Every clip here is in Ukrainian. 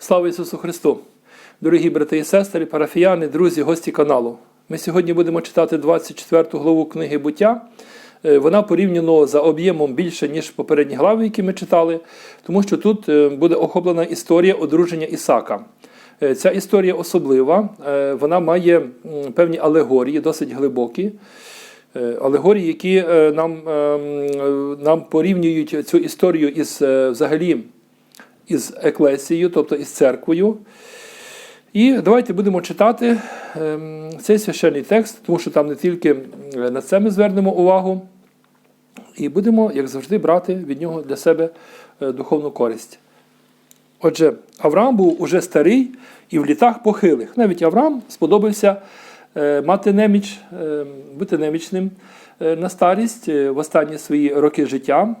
Слава Ісусу Христу! Дорогі брати і сестри, парафіяни, друзі, гості каналу. Ми сьогодні будемо читати 24 главу книги буття. Е, Вона порівняно за об'ємом більше, ніж попередні глави, які ми читали, тому що тут е, буде охоплена історія одруження Ісака. Е, Ця історія особлива, вона має певні алегорії, досить глибокі. Алегорії, які нам, е, нам порівнюють цю історію із взагалі із еклесією, тобто із церквою. І давайте будемо читати ем, цей священний текст, тому що там не тільки е, на це ми звернемо увагу, і будемо, як завжди, брати від нього для себе е, духовну користь. Отже, Авраам був уже старий і в літах похилих. Навіть Авраам сподобався е, мати неміч, е, бути немічним на старість в останні свої роки життя,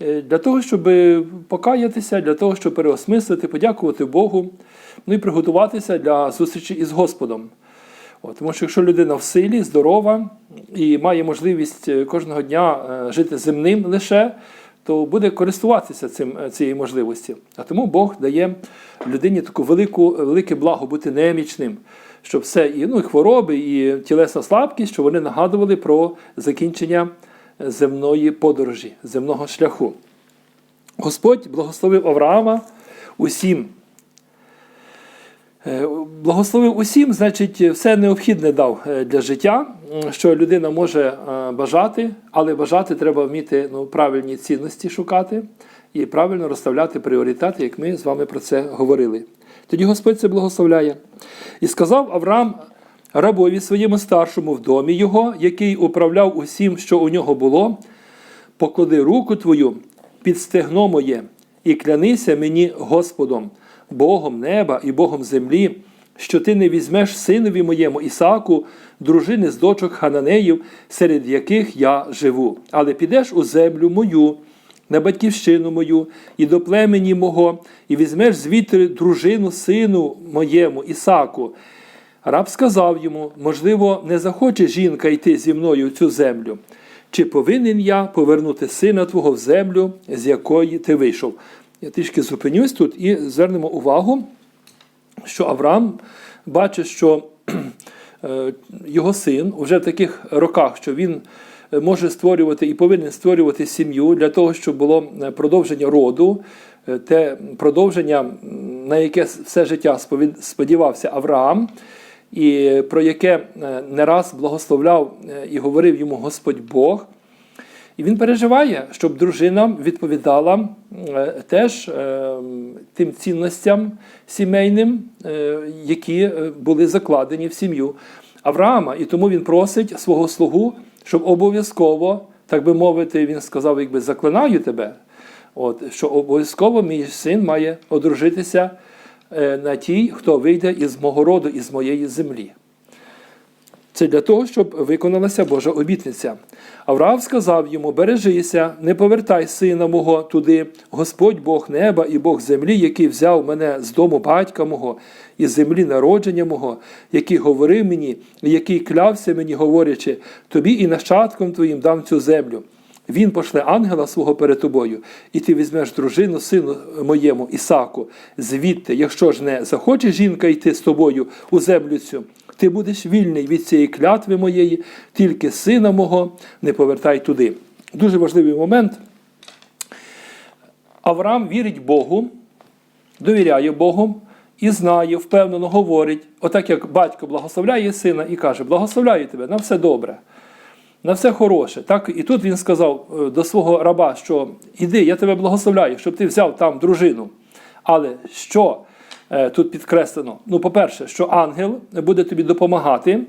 для того, щоб покаятися, для того, щоб переосмислити, подякувати Богу, ну і приготуватися для зустрічі із Господом. От, тому що якщо людина в силі, здорова і має можливість е, кожного дня е, жити земним лише, то буде користуватися цим, е, цією можливості. А тому Бог дає людині таку велику, велике благо бути немічним, щоб все і, ну, і хвороби, і тілесна слабкість, щоб вони нагадували про закінчення е, земної подорожі, земного шляху. Господь благословив Авраама усім. Е, Благословив усім, значить, все необхідне дав е, для життя, що людина може е, бажати, але бажати треба вміти ну, правильні цінності шукати і правильно розставляти пріоритети, як ми з вами про це говорили. Тоді Господь це благословляє. І сказав Авраам рабові своєму старшому в домі його, який управляв усім, що у нього було, поклади руку твою під стегно моє і клянися мені Господом, Богом неба і Богом землі, що ти не візьмеш синові моєму Ісаку, дружини з дочок Хананеїв, серед яких я живу, але підеш у землю мою, на батьківщину мою і до племені мого, і візьмеш звідти дружину сину моєму Ісаку. Раб сказав йому: можливо, не захоче жінка йти зі мною в цю землю. Чи повинен я повернути сина твого в землю, з якої ти вийшов? Я трішки зупинюсь тут і звернемо увагу, що Авраам бачить, що е, його син вже в таких роках, що він може створювати і повинен створювати сім'ю для того, щоб було е, продовження роду, е, те продовження, на яке все життя сподівався Авраам, і про яке е, не раз благословляв е, і говорив йому Господь Бог. І він переживає, щоб дружина відповідала е, теж тим цінностям сімейним, які були закладені в сім'ю Авраама. І тому він просить свого слугу, щоб обов'язково, так би мовити, він сказав, якби заклинаю тебе, от, що обов'язково мій син має одружитися на тій, хто вийде із мого роду, із моєї землі. Це для того, щоб виконалася Божа обітниця. Авраам сказав йому: Бережися, не повертай сина мого туди, Господь Бог неба і Бог землі, який взяв мене з дому батька мого і землі народження мого, який говорив мені, який клявся мені, говорячи, тобі і нащадком твоїм дам цю землю. Він пошле ангела свого перед тобою, і ти візьмеш дружину сину моєму Ісаку. Звідти, якщо ж не захоче жінка йти з тобою у землю цю, ти будеш вільний від цієї клятви моєї, тільки сина мого не повертай туди. Дуже важливий момент. Авраам вірить Богу, довіряє Богу і знає, впевнено говорить, отак як батько благословляє сина і каже: Благословляю тебе на все добре на все хороше. Так? І тут він сказав е, до свого раба, що іди, я тебе благословляю, щоб ти взяв там дружину. Але що е, тут підкреслено? Ну, по-перше, що ангел буде тобі допомагати.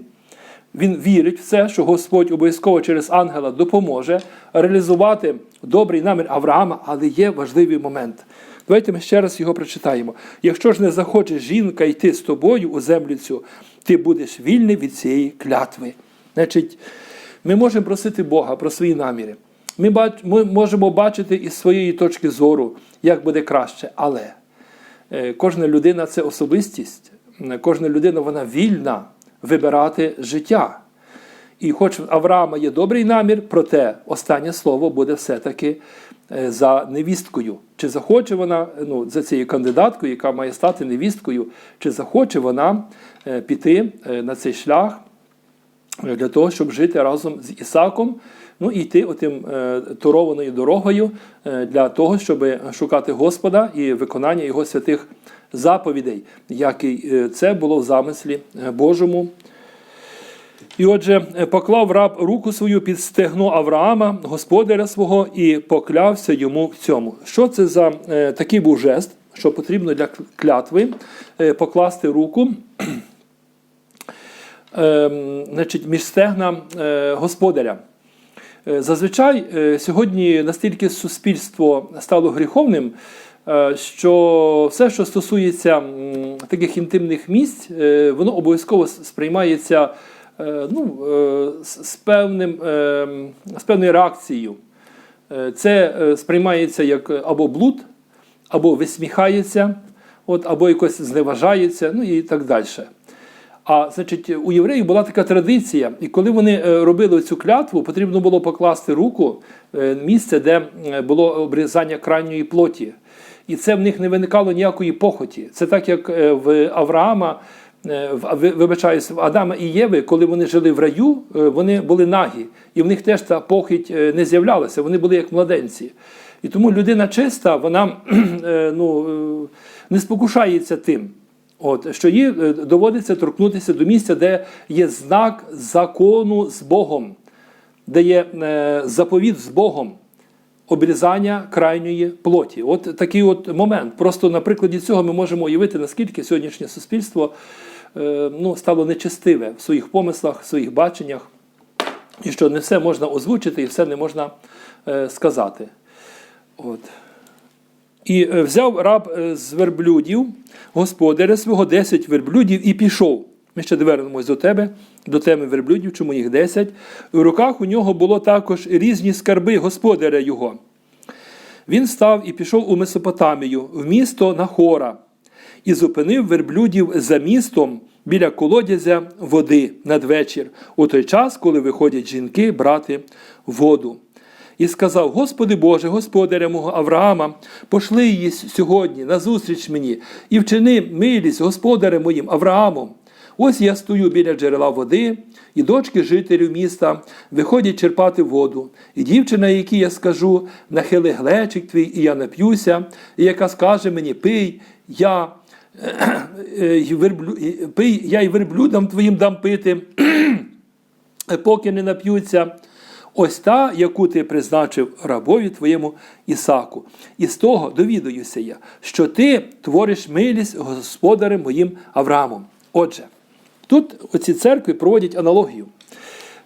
Він вірить в це, що Господь обов'язково через ангела допоможе реалізувати добрий намір Авраама, але є важливий момент. Давайте ми ще раз його прочитаємо. Якщо ж не захоче жінка йти з тобою у землю цю, ти будеш вільний від цієї клятви. Значить, ми можемо просити Бога про свої наміри. Ми, можемо бачити із своєї точки зору, як буде краще. Але е, кожна людина це особистість, Е, кожна людина вона вільна вибирати життя. І хоч в Авраама є добрий намір, проте останнє слово буде все-таки е, за невісткою. Чи захоче вона, ну, за цією кандидаткою, яка має стати невісткою, чи захоче вона піти на цей шлях для того, щоб жити разом з Ісаком, ну і йти отим е, турованою дорогою е, для того, щоб шукати Господа і виконання Його святих заповідей, як і е, це було в замислі Божому. І отже, поклав раб руку свою під стегно Авраама, господаря свого, і поклявся йому в цьому. Що це за такий був жест, що потрібно для клятви покласти руку значить, між стегна е, господаря. Е, Зазвичай е, сьогодні настільки суспільство стало гріховним, що все, що стосується таких інтимних місць, воно обов'язково сприймається ну, з певним, з певною реакцією. Це сприймається як або блуд, або висміхається, от, або якось зневажається, ну і так далі. А значить, у євреїв була така традиція, і коли вони е, робили цю клятву, потрібно було покласти руку е, місце, де е, було обрізання крайньої плоті. І це в них не виникало ніякої похоті. Це так, як в Авраама, вибачаюсь, в Адама і Єви, коли вони жили в раю, вони були нагі, і в них теж та похить е, не з'являлася, вони були як младенці. І тому людина чиста, вона ну, не спокушається тим. От, що їй е, доводиться торкнутися до місця, де є знак закону з Богом, де є е, заповіт з Богом обрізання крайньої плоті. От такий от момент. Просто на прикладі цього ми можемо уявити, наскільки сьогоднішнє суспільство е, ну, стало нечестиве в своїх помислах, в своїх баченнях, і що не все можна озвучити і все не можна е, сказати. От. І е, взяв раб е, з верблюдів, господаря свого, 10 верблюдів і пішов. Ми ще довернемось до тебе, до теми верблюдів, чому їх 10. У руках у нього було також різні скарби господаря його. Він став і пішов у Месопотамію, в місто Нахора, і зупинив верблюдів за містом біля колодязя води надвечір, у той час, коли виходять жінки брати воду. І сказав: Господи Боже, господаря мого Авраама, пошли її сьогодні назустріч мені, і вчини милість господарем моїм Авраамом. Ось я стою біля джерела води, і дочки жителів міста виходять черпати воду. І дівчина, якій я скажу, нахили глечик твій, і я нап'юся, і яка скаже мені, пий, я, е, пий, я й верблюдам твоїм дам пити, поки не нап'ються. Ось та, яку ти призначив рабові твоєму Ісаку. І з того довідуюся я, що ти твориш милість господарем моїм Авраамом. Отже, тут оці церкви проводять аналогію,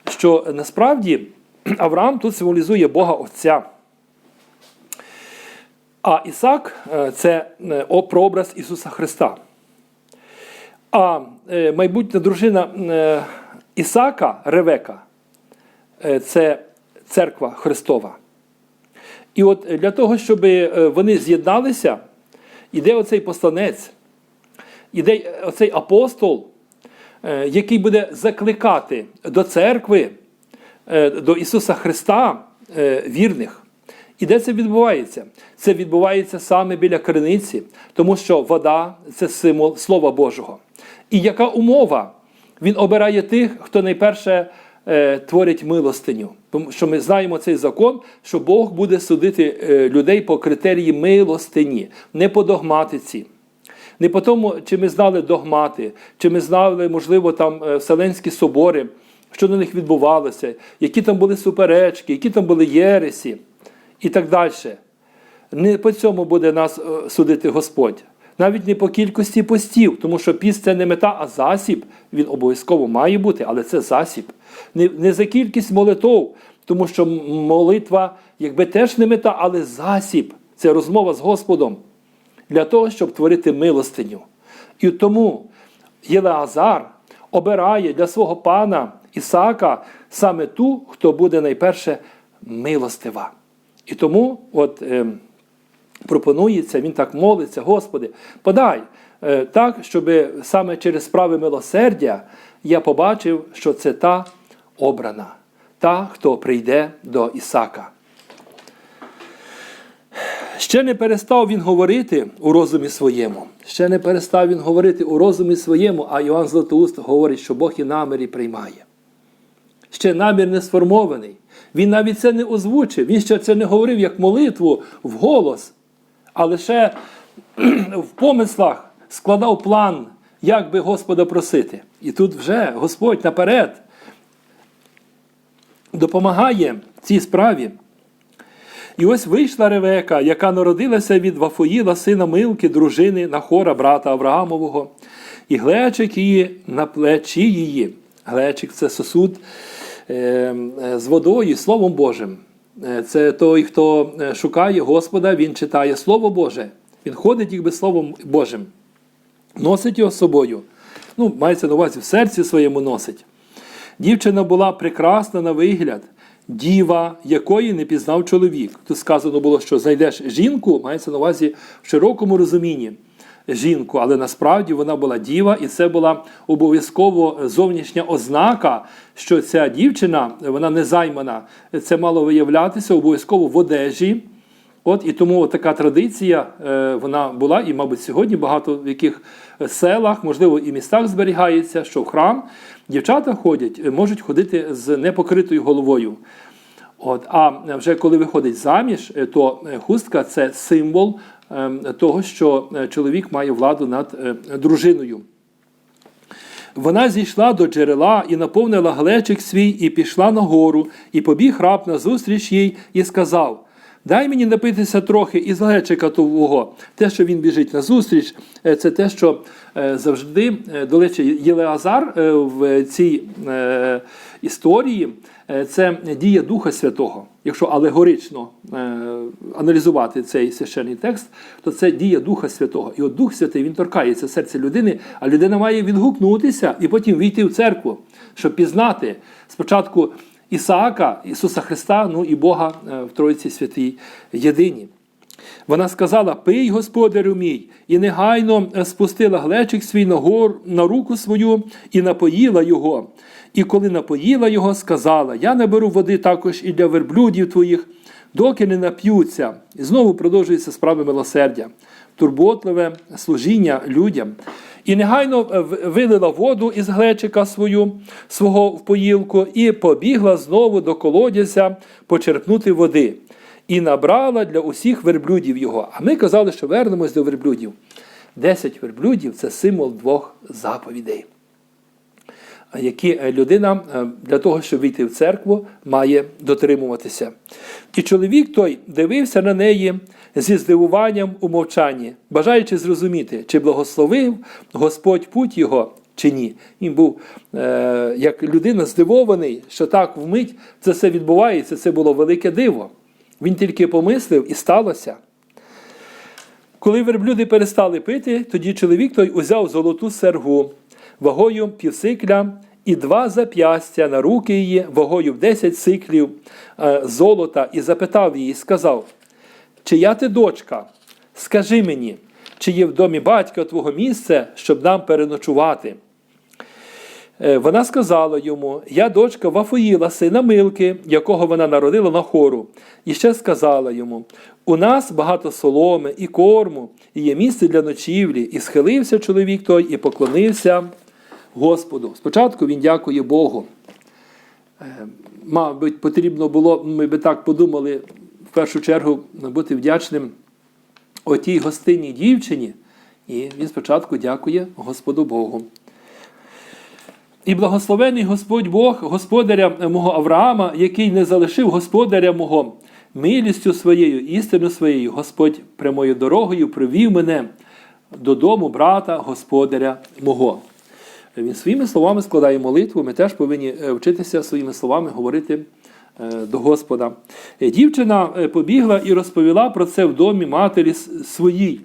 що насправді Авраам тут символізує Бога Отця. А Ісак е, це е, прообраз Ісуса Христа. А е, майбутня дружина Ісака, Ревека, це церква Христова. І от для того, щоб е, вони з'єдналися, іде оцей посланець, іде оцей апостол, е, який буде закликати до церкви, е, до Ісуса Христа е, вірних. І де це відбувається? Це відбувається саме біля криниці, тому що вода це символ Слова Божого. І яка умова? Він обирає тих, хто найперше е, творить милостиню. Тому що ми знаємо цей закон, що Бог буде судити е, людей по критерії милостині, не по догматиці. Не по тому, чи ми знали догмати, чи ми знали, можливо, там е, Вселенські собори, що на них відбувалося, які там були суперечки, які там були єресі і так далі. Не по цьому буде нас судити Господь. Навіть не по кількості постів, тому що піст це не мета, а засіб. Він обов'язково має бути, але це засіб. Не, не за кількість молитов, тому що молитва, якби теж не мета, але засіб. Це розмова з Господом для того, щоб творити милостиню. І тому Єлеазар обирає для свого пана Ісака саме ту, хто буде найперше милостива. І тому от, е, пропонується, він так молиться, Господи, подай е, так, щоб саме через справи милосердя я побачив, що це та обрана, та, хто прийде до Ісака. Ще не перестав він говорити у розумі своєму. Ще не перестав він говорити у розумі своєму, а Іоанн Златоуст говорить, що Бог і намірі приймає. Ще намір не сформований. Він навіть це не озвучив. Він ще це не говорив як молитву в голос, а лише в помислах складав план, як би Господа просити. І тут вже Господь наперед допомагає цій справі. І ось вийшла Ревека, яка народилася від Вафоїла, сина Милки, дружини Нахора, брата Авраамового, і глечик її на плечі її. Глечик це сосуд е, е, з водою, Словом Божим. Е, Це той, хто е, шукає Господа, він читає Слово Боже. Він ходить їх би Словом Божим, носить його з собою. Ну, мається на увазі в серці своєму носить. Дівчина була прекрасна на вигляд, діва, якої не пізнав чоловік. Тут сказано було, що знайдеш жінку, мається на увазі в широкому розумінні жінку, але насправді вона була діва, і це була обов'язково зовнішня ознака, що ця дівчина, вона не займана. Це мало виявлятися обов'язково в одежі. От і тому така традиція е, вона була, і, мабуть, сьогодні багато в яких селах, можливо, і містах зберігається, що в храм дівчата ходять, е, можуть ходити з непокритою головою. От, а вже коли виходить заміж, е, то хустка це символ того, що е, чоловік має владу над е, дружиною. Вона зійшла до джерела і наповнила глечик свій, і пішла на гору, і побіг раб назустріч їй, і сказав: Дай мені напитися трохи із глечика твого. Те, що він біжить назустріч, е, це те, що завжди, до речі, Єлеазар в цій історії це дія Духа Святого. Якщо алегорично е, аналізувати цей священний текст, то це дія Духа Святого. І от Дух Святий він торкається серця людини, а людина має відгукнутися і потім війти в церкву, щоб пізнати спочатку Ісаака, Ісуса Христа, ну і Бога е, в Тройці Святій Єдині. Вона сказала: Пий, господарю мій, і негайно спустила глечик свій на, гор, на руку свою і напоїла його. І коли напоїла його, сказала: Я наберу води також і для верблюдів твоїх, доки не нап'ються. І знову продовжується справи милосердя, турботливе служіння людям. І негайно вилила воду із глечика свою, свого в поїлку, і побігла знову до колодязя почерпнути води. І набрала для усіх верблюдів його. А ми казали, що вернемось до верблюдів. Десять верблюдів це символ двох заповідей, які е, людина е, для того, щоб війти в церкву, має дотримуватися. І чоловік той дивився на неї зі здивуванням у мовчанні, бажаючи зрозуміти, чи благословив Господь путь його. Чи ні? Він був е, як людина здивований, що так вмить це все відбувається. Це було велике диво. Він тільки помислив і сталося. Коли верблюди перестали пити, тоді чоловік той узяв золоту сергу вагою півсикля і два зап'ястя на руки її, вагою в 10 сиклів е, золота, і запитав її, сказав: Чия ти дочка? Скажи мені, чи є в домі батька твого місце, щоб нам переночувати? Е, Вона сказала йому: Я дочка Вафоїла, сина Милки, якого вона народила на хору. І ще сказала йому: У нас багато соломи і корму, і є місце для ночівлі. І схилився чоловік той і поклонився Господу. Спочатку він дякує Богу. Е, Мабуть, потрібно було, ми би так подумали, в першу чергу бути вдячним отій гостинній дівчині. І він спочатку дякує Господу Богу. І благословений Господь Бог, господаря мого Авраама, який не залишив господаря мого милістю своєю, істину своєю, Господь прямою дорогою привів мене додому брата, господаря мого. Він своїми словами складає молитву. Ми теж повинні е, вчитися своїми словами говорити е, до Господа. Е, Дівчина побігла і розповіла про це в домі матері своїй.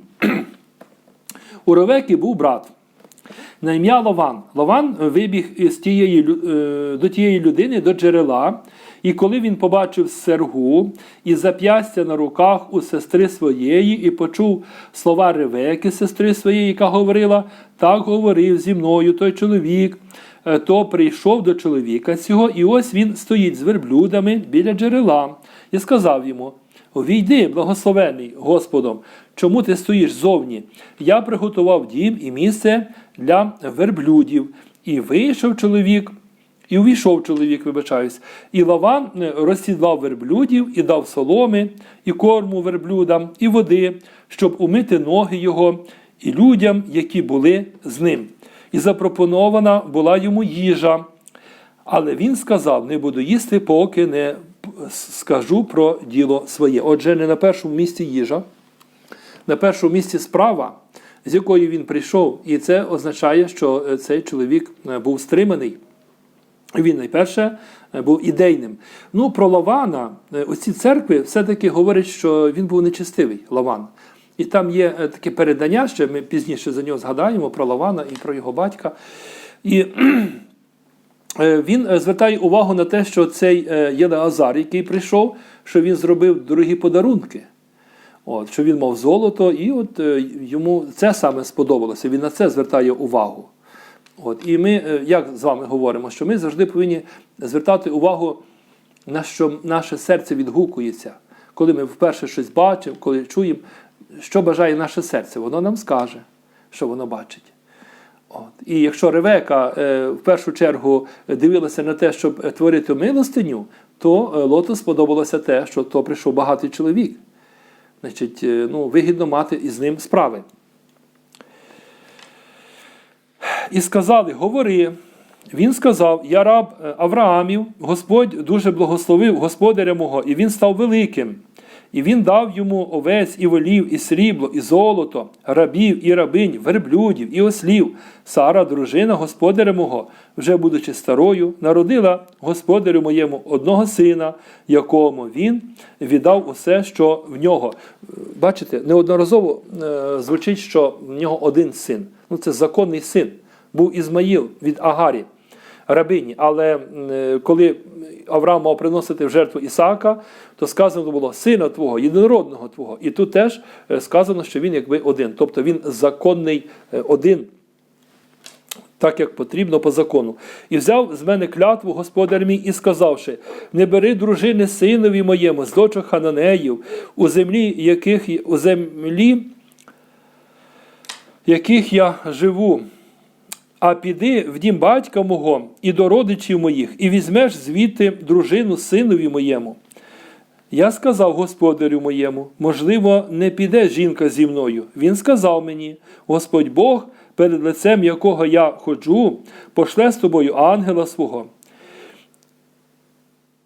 У Ревеки був брат на ім'я Лаван. Лаван вибіг з тієї, до тієї людини, до джерела, і коли він побачив сергу і зап'ястя на руках у сестри своєї, і почув слова Ревеки, сестри своєї, яка говорила: так говорив зі мною той чоловік, е, то прийшов до чоловіка цього, і ось він стоїть з верблюдами біля джерела, і сказав йому: Увійди, благословений Господом, чому ти стоїш зовні? Я приготував дім і місце для верблюдів, і вийшов чоловік. І увійшов чоловік, вибачаюсь, і Лаван е, розсідлав верблюдів і дав соломи, і корму верблюдам, і води, щоб умити ноги його, і людям, які були з ним. І запропонована була йому їжа. Але він сказав: не буду їсти, поки не скажу про діло своє. Отже, не на першому місці їжа, на першому місці справа, з якої він прийшов, і це означає, що е, цей чоловік е, був стриманий. Він найперше е, був ідейним. Ну, про Лавана, е, оці церкви все-таки говорять, що він був нечестивий Лаван. І там є е, таке передання, ще ми пізніше за нього згадаємо про Лавана і про його батька. І він звертає увагу на те, що цей Єлеазар, який прийшов, що він зробив дорогі подарунки. От, що він мав золото, і от йому це саме сподобалося. Він на це звертає увагу. От, і ми, е, як з вами говоримо, що ми завжди повинні звертати увагу, на що наше серце відгукується. Коли ми вперше щось бачимо, коли чуємо, що бажає наше серце, воно нам скаже, що воно бачить. От. І якщо Ревека е, в першу чергу дивилася на те, щоб е, творити милостиню, то е, Лоту сподобалося те, що то прийшов багатий чоловік. Значить, ну, вигідно мати із ним справи. І сказали: Говори. Він сказав: Я раб е, Авраамів, Господь дуже благословив господаря мого, і він став великим. І він дав йому овець і волів, і срібло, і золото, рабів і рабинь, верблюдів і ослів. Сара, дружина господаря мого, вже будучи старою, народила господарю моєму одного сина, якому він віддав усе, що в нього. Бачите, неодноразово е, звучить, що в нього один син. Ну, це законний син. Був Ізмаїл від Агарі, рабині. Але е, коли Авраам мав приносити в жертву Ісаака, то сказано було сина твого, єдинородного твого. І тут теж е, сказано, що він якби один. Тобто він законний е, один. Так як потрібно по закону. І взяв з мене клятву господар мій і сказавши: не бери дружини синові моєму, з дочок Хананеїв, у землі, яких, у землі, яких я живу. А піди в дім батька мого і до родичів моїх, і візьмеш звідти дружину синові моєму. Я сказав господарю моєму, можливо, не піде жінка зі мною. Він сказав мені: Господь Бог, перед лицем якого я ходжу, пошле з тобою ангела свого.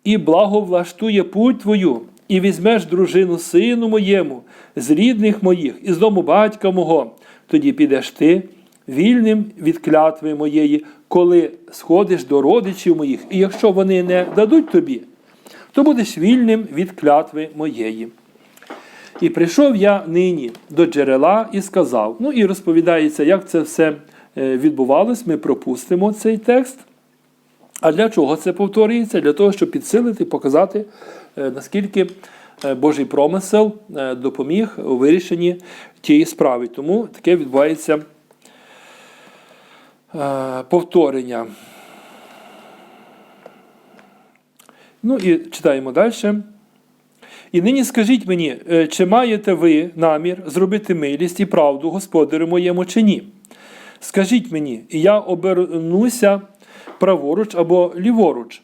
І благовлаштує путь твою, і візьмеш дружину сину моєму, з рідних моїх, із дому батька мого. Тоді підеш ти вільним від клятви моєї, коли сходиш до родичів моїх, і якщо вони не дадуть тобі, то будеш вільним від клятви моєї. І прийшов я нині до джерела і сказав. Ну і розповідається, як це все е, відбувалось. Ми пропустимо цей текст. А для чого це повторюється? Для того, щоб підсилити, показати, е, наскільки е, Божий промисел допоміг у вирішенні тієї справи. Тому таке відбувається повторення. Ну і читаємо далі. І нині скажіть мені, е, чи маєте ви намір зробити милість і правду господарю моєму, чи ні? Скажіть мені, і я обернуся праворуч або ліворуч.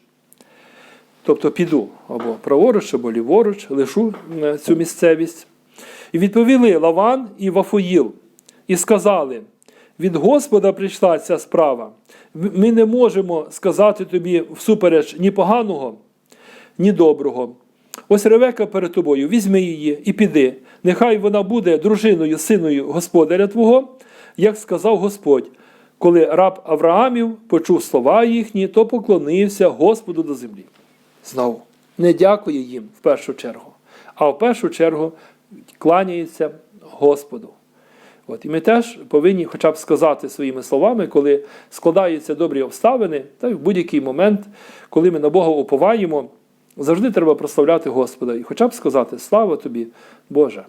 Тобто піду або праворуч, або ліворуч, лишу е, цю місцевість. І відповіли Лаван і Вафоїл, і сказали: від Господа прийшла ця справа. Ми не можемо сказати тобі всупереч ні поганого, ні доброго. Ось Ревека перед тобою, візьми її і піди. Нехай вона буде дружиною, синою господаря Твого, як сказав Господь. Коли раб Авраамів почув слова їхні, то поклонився Господу до землі. Знову не дякує їм в першу чергу, а в першу чергу кланяється Господу. От, І ми теж повинні хоча б сказати своїми словами, коли складаються добрі обставини, та й в будь-який момент, коли ми на Бога уповаємо, завжди треба прославляти Господа і хоча б сказати Слава тобі, Боже.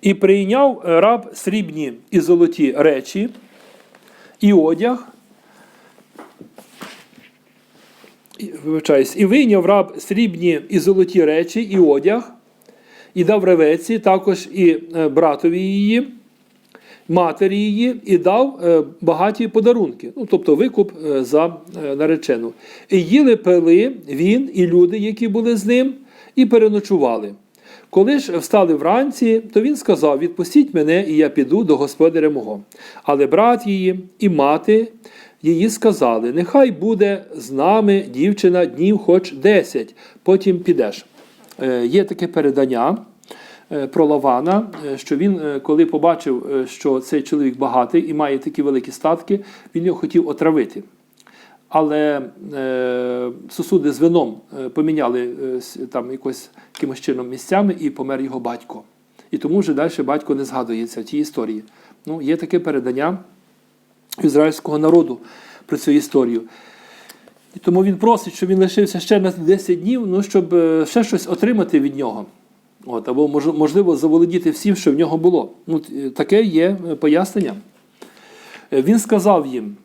І прийняв раб срібні і золоті речі, і одяг, вибачаюсь, і вийняв раб срібні і золоті речі, і одяг, і дав ревеці, також і е, братові її, матері її, і дав е, багаті подарунки, ну, тобто викуп е, за наречену. І їли пили він і люди, які були з ним, і переночували. Коли ж встали вранці, то він сказав: Відпустіть мене, і я піду до господаря мого. Але брат її і мати її сказали: Нехай буде з нами дівчина днів хоч десять, потім підеш. Е, Є таке передання е, про Лавана, е, що він, коли побачив, що цей чоловік багатий і має такі великі статки, він його хотів отравити. Але сосуди з вином поміняли там якось якимось чином місцями і помер його батько. І тому вже далі батько не згадується в тій історії. Ну, є таке передання ізраїльського народу про цю історію. І тому він просить, щоб він лишився ще на 10 днів, ну, щоб е, ще щось отримати від нього. От, або можливо заволодіти всім, що в нього було. Ну, таке є е, пояснення. Е, Він сказав їм: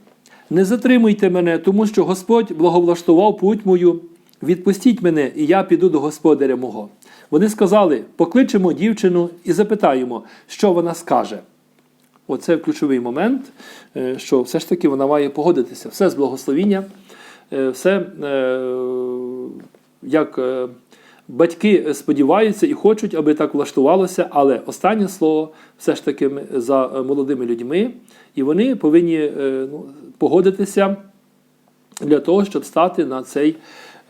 не затримуйте мене, тому що Господь благовлаштував путь мою. Відпустіть мене, і я піду до господаря мого. Вони сказали: покличемо дівчину і запитаємо, що вона скаже. Оце ключовий момент, е, що все ж таки вона має погодитися. Все з благословіння, е, все е, як е, батьки сподіваються і хочуть, аби так влаштувалося, але останнє слово все ж таки за е, молодими людьми, і вони повинні е, ну, погодитися для того, щоб стати на цей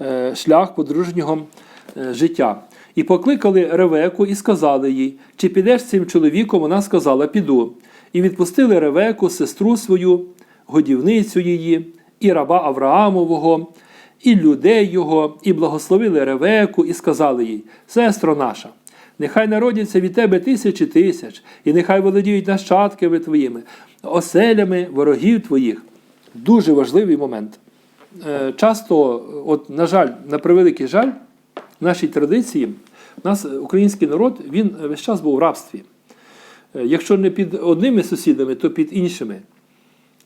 е, шлях подружнього е, життя. І покликали Ревеку і сказали їй, чи підеш цим чоловіком? Вона сказала, піду. І відпустили Ревеку, сестру свою, годівницю її, і раба Авраамового, і людей його, і благословили Ревеку, і сказали їй: Сестро наша, нехай народяться від тебе тисячі тисяч, і нехай володіють нащадками твоїми, оселями ворогів твоїх. Дуже важливий момент. Е, Часто, от, на жаль, на превеликий жаль, в нашій традиції, у нас український народ він весь час був в рабстві. Е, Якщо не під одними сусідами, то під іншими.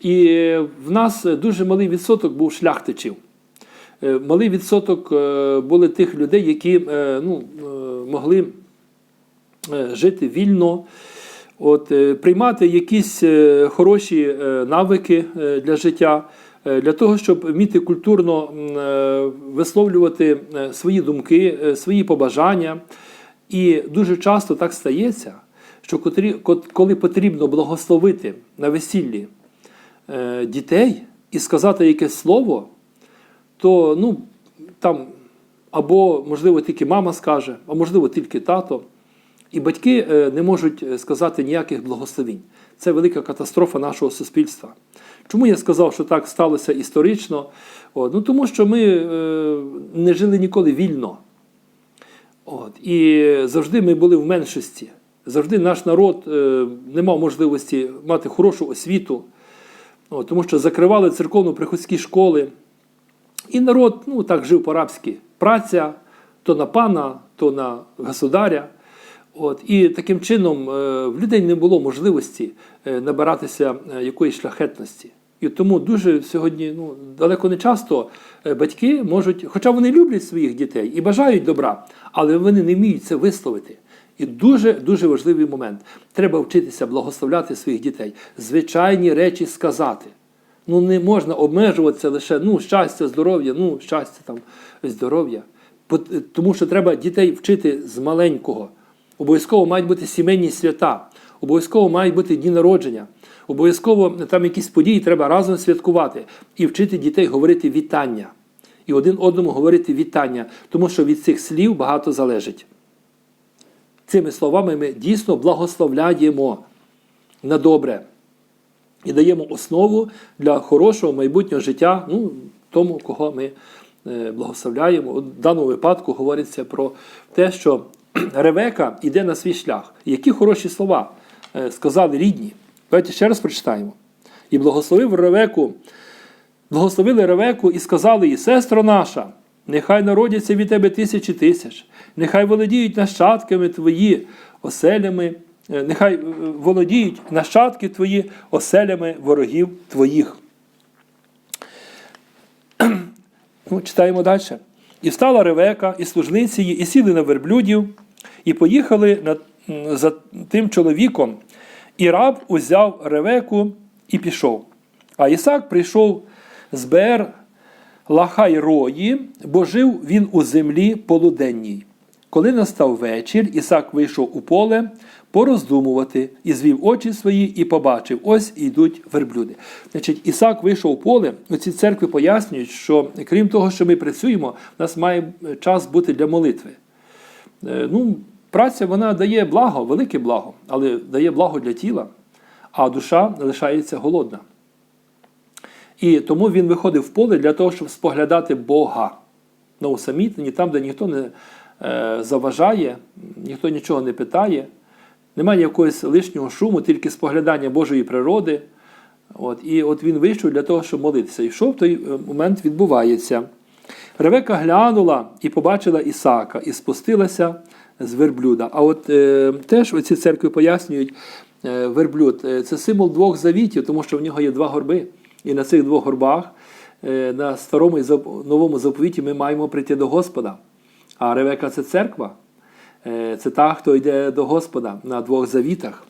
І в нас дуже малий відсоток був шляхтичів. Е, Малий відсоток е, були тих людей, які е, ну, могли жити вільно, от, приймати якісь хороші навики для життя, для того, щоб вміти культурно висловлювати свої думки, свої побажання. І дуже часто так стається, що коли потрібно благословити на весіллі дітей і сказати якесь слово, то ну, там або, можливо, тільки мама скаже, а можливо, тільки тато. І батьки е, не можуть е, сказати ніяких благословінь. Це велика катастрофа нашого суспільства. Чому я сказав, що так сталося історично? От, ну, тому що ми е, не жили ніколи вільно. От, і завжди ми були в меншості. Завжди наш народ е, не мав можливості мати хорошу освіту, от, тому що закривали церковно-приходські школи. І народ ну, так жив по-рабськи. Праця то на пана, то на государя. От, і таким чином е, в людей не було можливості е, набиратися е, якоїсь шляхетності. І тому дуже сьогодні ну, далеко не часто батьки можуть, хоча вони люблять своїх дітей і бажають добра, але вони не вміють це висловити. І дуже дуже важливий момент. Треба вчитися благословляти своїх дітей, звичайні речі сказати. Ну не можна обмежуватися лише ну, щастя, здоров'я, ну, щастя там, здоров'я. Тому що треба дітей вчити з маленького. Обов'язково мають бути сімейні свята, обов'язково мають бути дні народження, обов'язково там якісь події треба разом святкувати і вчити дітей говорити вітання. І один одному говорити вітання, тому що від цих слів багато залежить. Цими словами ми дійсно благословляємо на добре і даємо основу для хорошого майбутнього життя ну, тому, кого ми е, благословляємо. В даному випадку говориться про те, що Ревека йде на свій шлях. Які хороші слова е, сказали рідні. Давайте ще раз прочитаємо. І благословив Ревеку, благословили Ревеку і сказали їй, сестро наша, нехай народяться від тебе тисячі тисяч, нехай володіють нащадками твої оселями, е, нехай е, володіють нащадки твої оселями ворогів твоїх. Ну, читаємо далі. І встала Ревека, і служниці її, і сіли на верблюдів, і поїхали на, за тим чоловіком. І раб узяв Ревеку і пішов. А Ісак прийшов з Бер Лахайрої, бо жив він у землі полуденній. Коли настав вечір, Ісак вийшов у поле пороздумувати і звів очі свої, і побачив: ось йдуть верблюди. Значить, Ісак вийшов у поле. Ці церкви пояснюють, що крім того, що ми працюємо, у нас має час бути для молитви. Е, Ну, праця вона дає благо, велике благо, але дає благо для тіла, а душа лишається голодна. І тому він виходив в поле для того, щоб споглядати Бога на усамітненні, там, де ніхто не е, заважає, ніхто нічого не питає, немає якогось лишнього шуму, тільки споглядання Божої природи. От, і от він вийшов для того, щоб молитися. І що в той е, момент відбувається? Ревека глянула і побачила Ісака, і спустилася з верблюда. А от е, теж оці церкви пояснюють, е, верблюд е, це символ двох завітів, тому що в нього є два горби. І на цих двох горбах, е, на старому і новому заповіті, ми маємо прийти до Господа. А Ревека це церква. Е, Це та, хто йде до Господа на двох завітах.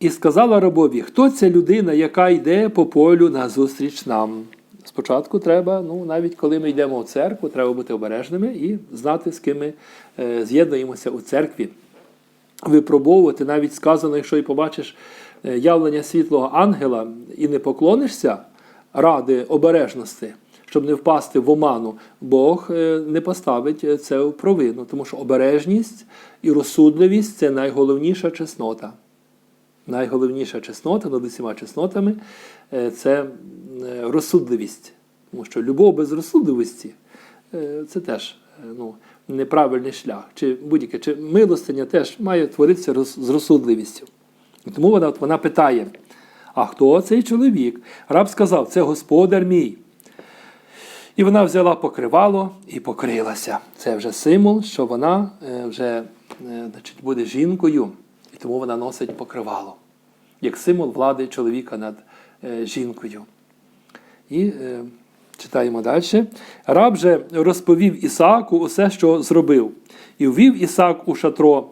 І сказала рабові, хто ця людина, яка йде по полю назустріч нам. Спочатку треба, ну навіть коли ми йдемо в церкву, треба бути обережними і знати, з ким ми е, з'єднуємося у церкві. Випробовувати, навіть сказано, якщо і побачиш явлення світлого ангела і не поклонишся ради обережності, щоб не впасти в оману, Бог е, не поставить це в провину, тому що обережність і розсудливість це найголовніша чеснота. Найголовніша чеснота над усіма чеснотами е, це е, розсудливість. Тому що любов без розсудливості е, це теж е, ну, неправильний шлях. Чи будь-яке, чи милостиня теж має творитися з розсудливістю. Тому вона, вона питає: а хто цей чоловік? Раб сказав, це господар мій. І вона взяла покривало і покрилася. Це вже символ, що вона е, вже е, значить, буде жінкою, і тому вона носить покривало, як символ влади чоловіка над е, жінкою. І читаємо далі. Раб же розповів Ісааку усе, що зробив, і ввів Ісаак у шатро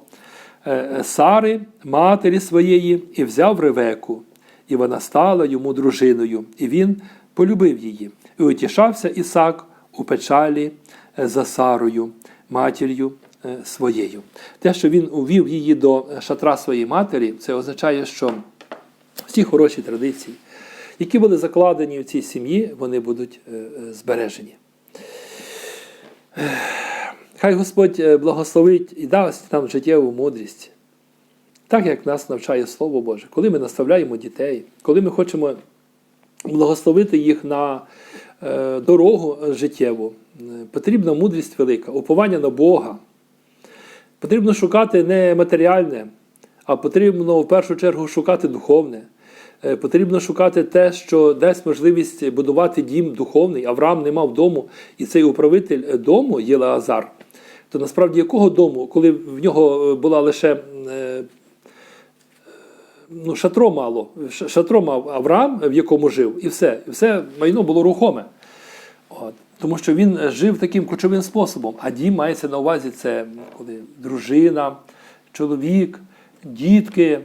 Сари, матері своєї, і взяв Ревеку. І вона стала йому дружиною, і він полюбив її. І утішався Ісак у печалі е, за Сарою, матір'ю е, своєю. Те, що він увів її до шатра своєї матері, це означає, що всі хороші традиції, які були закладені в цій сім'ї, вони будуть е, е, збережені. Хай Господь е, благословить і дасть нам життєву мудрість. Так як нас навчає Слово Боже, коли ми наставляємо дітей, коли ми хочемо благословити їх на е, дорогу життєву, потрібна мудрість велика, уповання на Бога. Потрібно шукати не матеріальне, а потрібно в першу чергу шукати духовне. Е, Потрібно шукати те, що дасть можливість будувати дім духовний. Авраам не мав дому, і цей управитель дому Єлеазар. То насправді якого дому, коли в нього була лише е, ну, шатро мало, шатро мав Авраам, в якому жив, і все. І все майно було рухоме. От. Тому що він жив таким кочовим способом. А дім мається на увазі це коли дружина, чоловік, дітки,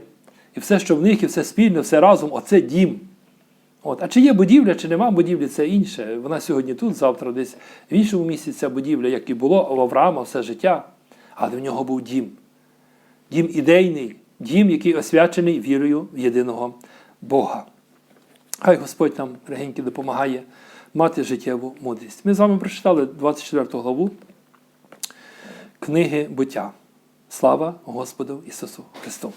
і все, що в них, і все спільне, все разом, оце дім. От. А чи є будівля, чи нема будівлі, це інше. Вона сьогодні тут, завтра десь в іншому місці ця будівля, як і було в Авраама все життя. Але в нього був дім. Дім ідейний, дім, який освячений вірою в єдиного Бога. Хай Господь нам, регеньки, допомагає мати життєву мудрість. Ми з вами прочитали 24 главу книги буття. Слава Господу Ісусу Христу!